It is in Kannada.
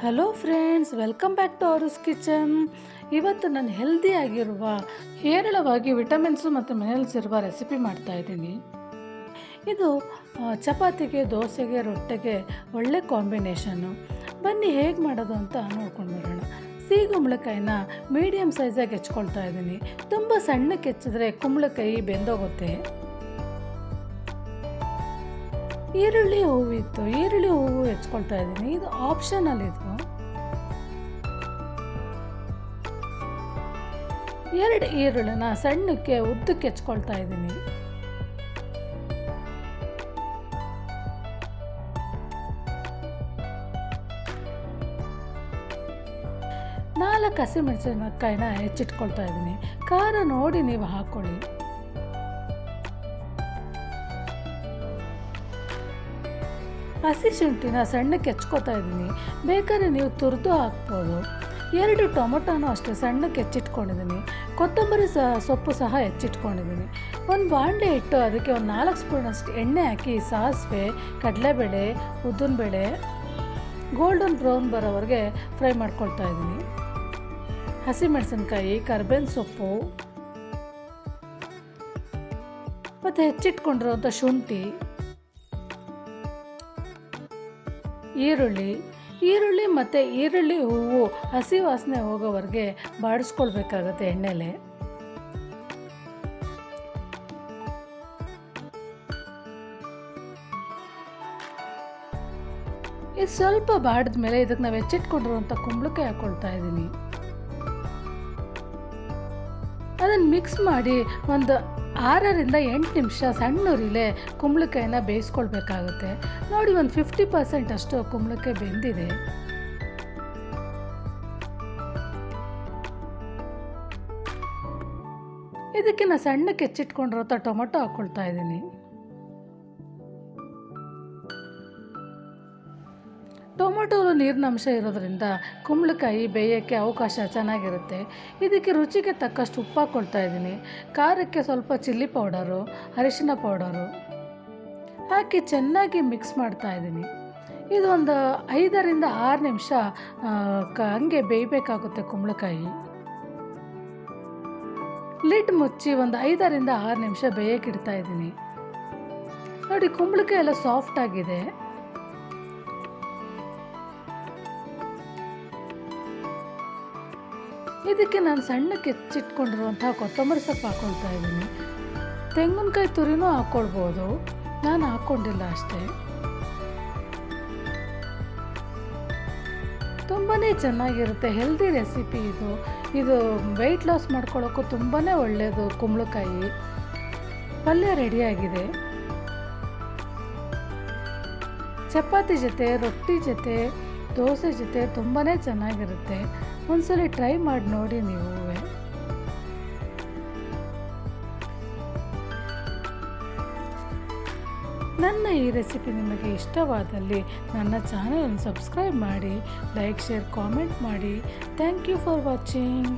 Hello friends welcome back to ours kitchen ಇವತ್ತು ನಾನು ಹೆಲ್ದಿಯಾಗಿರುವ ಹೇರಳವಾಗಿ ವಿಟಮಿನ್ಸು ಮತ್ತು ಮಿನರಲ್ಸ್ ಇರುವ ರೆಸಿಪಿ ಮಾಡ್ತಾ ಇದ್ದೀನಿ. ಇದು ಚಪಾತಿಗೆ, ದೋಸೆಗೆ, ರೊಟ್ಟೆಗೆ ಒಳ್ಳೆ ಕಾಂಬಿನೇಷನ್ನು ಬನ್ನಿ ಹೇಗೆ ಮಾಡೋದು ಅಂತ ನೋಡ್ಕೊಂಡು ಬರೋಣ. ಸಿಹಿ ಕುಂಬಳಕಾಯಿನ ಮೀಡಿಯಮ್ ಸೈಜಾಗಿ ಹೆಚ್ಕೊಳ್ತಾ ಇದ್ದೀನಿ. ತುಂಬ ಸಣ್ಣಕ್ಕೆ ಹೆಚ್ಚಿದ್ರೆ ಕುಂಬಳಕಾಯಿ ಬೆಂದೋಗುತ್ತೆ. ಈರುಳ್ಳಿ ಹೂವು ಇತ್ತು. ಈರುಳ್ಳಿ ಹೂವು ಹೆಚ್ಕೊಳ್ತಾ ಇದ್ದೀನಿ. ಇದು ಆಪ್ಷನಲ್ ಇದು ಎರಡು ಈರುಳ್ಳಿನ ಸಣ್ಣಕ್ಕೆ, ಉದ್ದಕ್ಕೆ ಹೆಚ್ಕೊಳ್ತಾ ಇದ್ದೀನಿ. ನಾಲ್ಕು ಹಸಿಮೆಣಸಿನಕಾಯಿನ ಹೆಚ್ಚಿಟ್ಕೊಳ್ತಾ ಇದ್ದೀನಿ. ಖಾರ ನೋಡಿ ನೀವು ಹಾಕ್ಕೊಳ್ಳಿ. ಹಸಿ ಶುಂಠಿನ ಸಣ್ಣಕ್ಕೆ ಕೆಚ್ಕೋತಾ ಇದ್ದೀನಿ. ಬೇಕಾದ್ರೆ ನೀವು ತುರಿದು ಹಾಕ್ಬೋದು. ಎರಡು ಟೊಮೊಟೊನೂ ಅಷ್ಟೇ ಸಣ್ಣಕ್ಕೆ ಹೆಚ್ಚಿಟ್ಕೊಂಡಿದ್ದೀನಿ. ಕೊತ್ತಂಬರಿ ಸಹ ಸೊಪ್ಪು ಸಹ ಹೆಚ್ಚಿಟ್ಕೊಂಡಿದ್ದೀನಿ. ಒಂದು ಬಾಂಡೆ ಇಟ್ಟು ಅದಕ್ಕೆ ಒಂದು ನಾಲ್ಕು ಸ್ಪೂನಷ್ಟು ಎಣ್ಣೆ ಹಾಕಿ, ಸಾಸಿವೆ, ಕಡಲೆಬೇಳೆ, ಉದ್ದಿನಬೇಳೆ ಗೋಲ್ಡನ್ ಬ್ರೌನ್ ಬರೋವರೆಗೆ ಫ್ರೈ ಮಾಡ್ಕೊಳ್ತಾ ಇದ್ದೀನಿ. ಹಸಿಮೆಣಸಿನ್ಕಾಯಿ, ಕರ್ಬೇವಿನ ಸೊಪ್ಪು. ಮತ್ತು ಹೆಚ್ಚಿಟ್ಕೊಂಡಿರೋಂಥ ಶುಂಠಿ. ಈರುಳ್ಳಿ. ಈರುಳ್ಳಿ ಮತ್ತು ಈರುಳ್ಳಿ ಹೂವು ಹಸಿ ವಾಸನೆ ಹೋಗೋವರೆಗೆ ಬಾಡಿಸ್ಕೊಳ್ಬೇಕಾಗತ್ತೆ ಎಣ್ಣೆಲೆ. ಇದು ಸ್ವಲ್ಪ ಬಾಡಿದ ಮೇಲೆ ಇದಕ್ಕೆ ನಾವು ಹೆಚ್ಚಿಟ್ಕೊಂಡಿರುವಂಥ ಕುಂಬಳಕಾಯಿ ಹಾಕ್ಕೊಳ್ತಾ ಇದ್ದೀನಿ. ಅದನ್ನು ಮಿಕ್ಸ್ ಮಾಡಿ ಒಂದು ಆರರಿಂದ ಎಂಟು ನಿಮಿಷ ಸಣ್ಣ ಉರಿಲೆ ಕುಂಬಳಕಾಯಿನ ಬೇಯಿಸ್ಕೊಳ್ಬೇಕಾಗುತ್ತೆ. ನೋಡಿ, ಒಂದು ಫಿಫ್ಟಿ ಪರ್ಸೆಂಟ್ ಅಷ್ಟು ಕುಂಬಳಕಾಯಿ ಬೆಂದಿದೆ. ಇದಕ್ಕೆ ನಾನು ಸಣ್ಣಕ್ಕೆ ಕೆಚ್ಚಿಟ್ಕೊಂಡಿರೋ ಟೊಮೊಟೊ ಹಾಕ್ಕೊಳ್ತಾ ಇದ್ದೀನಿ. ಟೊಮೊಟೊಲು ನೀರಿನ ಅಂಶ ಇರೋದ್ರಿಂದ ಕುಂಬಳಕಾಯಿ ಬೇಯೋಕ್ಕೆ ಅವಕಾಶ ಚೆನ್ನಾಗಿರುತ್ತೆ. ಇದಕ್ಕೆ ರುಚಿಗೆ ತಕ್ಕಷ್ಟು ಉಪ್ಪು ಹಾಕ್ಕೊಳ್ತಾ ಇದ್ದೀನಿ. ಖಾರಕ್ಕೆ ಸ್ವಲ್ಪ ಚಿಲ್ಲಿ ಪೌಡರು, ಅರಿಶಿನ ಪೌಡರು ಹಾಕಿ ಚೆನ್ನಾಗಿ ಮಿಕ್ಸ್ ಮಾಡ್ತಾ ಇದ್ದೀನಿ. ಇದೊಂದು ಐದರಿಂದ ಆರು ನಿಮಿಷ ಹಂಗೆ ಬೇಯಬೇಕಾಗುತ್ತೆ ಕುಂಬಳಕಾಯಿ. ಲಿಡ್ ಮುಚ್ಚಿ ಒಂದು ಐದರಿಂದ ಆರು ನಿಮಿಷ ಬೇಯಕ್ಕೆ ಇಡ್ತಾ ಇದ್ದೀನಿ. ನೋಡಿ, ಕುಂಬಳಕಾಯಿ ಎಲ್ಲ ಸಾಫ್ಟ್ ಆಗಿದೆ. ಇದಕ್ಕೆ ನಾನು ಸಣ್ಣಕ್ಕೆ ಕೆಚ್ಚಿಟ್ಕೊಂಡಿರುವಂತಹ ಕೊತ್ತಂಬರಿ ಸೊಪ್ಪು ಹಾಕ್ಕೊಳ್ತಾ ಇದ್ದೀನಿ. ತೆಂಗಿನಕಾಯಿ ತುರಿನೂ ಹಾಕ್ಕೊಳ್ಬೋದು ನಾನು ಹಾಕ್ಕೊಂಡಿಲ್ಲ ಅಷ್ಟೇ. ತುಂಬಾ ಚೆನ್ನಾಗಿರುತ್ತೆ ಹೆಲ್ದಿ ರೆಸಿಪಿ ಇದು. ಇದು ವೆಯ್ಟ್ ಲಾಸ್ ಮಾಡ್ಕೊಳ್ಳೋಕ್ಕೂ ತುಂಬಾ ಒಳ್ಳೆಯದು ಕುಂಬಳಕಾಯಿ. ಪಲ್ಯ ರೆಡಿಯಾಗಿದೆ ಚಪಾತಿ ಜೊತೆ, ರೊಟ್ಟಿ ಜೊತೆ ದೋಸೆ ಜೊತೆ ತುಂಬಾ ಚೆನ್ನಾಗಿರುತ್ತೆ. ಒಂದ್ಸಲಿ ಟ್ರೈ ಮಾಡಿ ನೋಡಿ ನೀವು. ನನ್ನ ಈ ರೆಸಿಪಿ ನಿಮಗೆ ಇಷ್ಟವಾದಲ್ಲಿ ನನ್ನ ಚಾನಲನ್ನು ಸಬ್ಸ್ಕ್ರೈಬ್ ಮಾಡಿ, ಲೈಕ್, ಶೇರ್, ಕಾಮೆಂಟ್ ಮಾಡಿ. Thank you for watching.